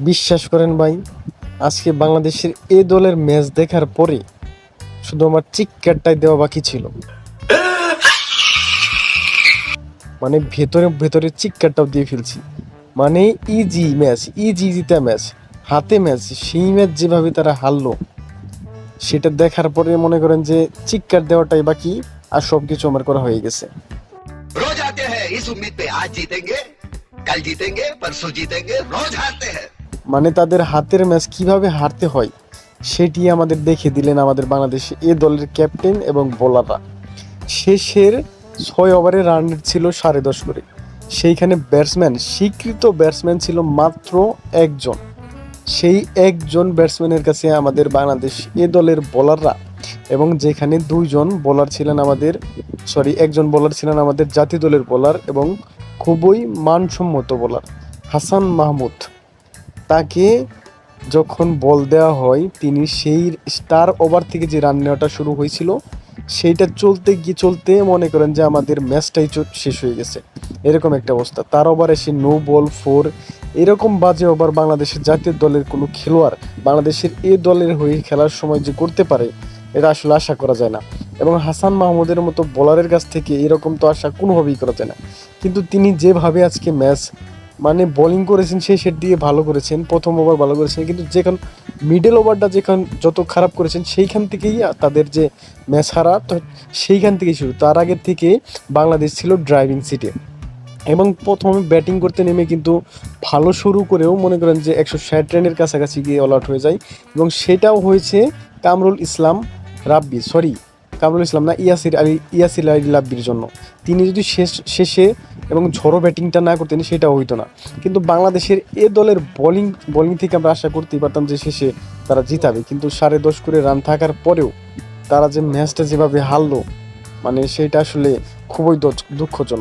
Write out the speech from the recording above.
বিশ্বাস করেন ভাই, আজকে বাংলাদেশের এ দলের ম্যাচ দেখার পরে শুধু আমার চিক্কারটাই দেওয়া বাকি ছিল। মানে ভেতরে ভেতরে চিক্কারটাও দিয়ে ফেলছি। মানে ইজি ম্যাচ ইজি জিতা ম্যাচ হাতে ম্যাচ সেই ম্যাচ যেভাবে তারা হারলো, সেটা দেখার পরে মনে করেন যে চিক্কার দেওয়াটাই বাকি আর সবকিছু আমার করা হয়ে গেছে। রোজ আতে হ্যাঁ ইস পে আজ জিতেঙ্গে, কাল জিতেঙ্গে জিতেঙ্গে, রোজ হ্যাঁ। মানে তাদের হাতের ম্যাচ কীভাবে হারতে হয়, সেটি আমাদের দেখে দিলেন আমাদের বাংলাদেশে এ দলের ক্যাপ্টেন এবং বোলাররা শেষের ছয় ওভারে রান ছিল সাড়ে দশ করে। সেইখানে ব্যাটসম্যান স্বীকৃত ব্যাটসম্যান ছিল মাত্র একজন। সেই একজন ব্যাটসম্যানের কাছে আমাদের বাংলাদেশ এ দলের বোলাররা এবং যেখানে দুইজন বোলার ছিলেন আমাদের সরি একজন বোলার ছিলেন আমাদের জাতীয় দলের বোলার এবং খুবই মানসম্মত বোলার হাসান মাহমুদ। তাকে যখন বল দেওয়া হয়, তিনি সেই স্টার ওভার থেকে যে রান নেওয়াটা শুরু হয়েছিল, সেইটা চলতে গিয়ে চলতে মনে করেন যে আমাদের ম্যাচটাই শেষ হয়ে গেছে। এরকম একটা অবস্থা। তার ওভার এসে নো বল ফোর এরকম বাজে ওভার বাংলাদেশের জাতীয় দলের কোনো খেলোয়াড় বাংলাদেশের এ দলের হয়ে খেলার সময় যে করতে পারে, এটা আসলে আশা করা যায় না। এবং হাসান মাহমুদের মতো বোলারের কাছ থেকে এরকম তো আশা কোনোভাবেই করা যায় না। কিন্তু তিনি যেভাবে আজকে ম্যাচ মানে বোলিং করেছেন, সেই সেট দিয়ে ভালো করেছেন, প্রথম ওভার ভালো করেছেন, কিন্তু যেখান মিডল ওভারটা যেখান, যত খারাপ করেছেন, সেইখান থেকেই তাদের যে ম্যাচ হারা সেইখান থেকেই শুরু। তার আগের থেকে বাংলাদেশ ছিল ড্রাইভিং সিটে এবং প্রথমে ব্যাটিং করতে নেমে কিন্তু ভালো শুরু করেও মনে করেন যে একশো ষাট রানের কাছাকাছি গিয়ে অল আউট হয়ে যায়। এবং সেটাও হয়েছে কামরুল ইসলাম রাব্বি সরি কামরুল ইসলাম না ইয়াসির আলী ইয়াসির আলী লাব্বির জন্য। তিনি যদি শেষ, শেষে এবং ঝড়ো ব্যাটিংটা না করতেন সেটা হইতো না। কিন্তু বাংলাদেশের এ দলের বোলিং বোলিং থেকে আমরা আশা করতেই পারতাম যে শেষে তারা জিতাবে। কিন্তু সাড়ে দশ করে রান থাকার পরেও তারা যে ম্যাচটা যেভাবে হারলো মানে সেটা আসলে খুবই দুঃখজনক।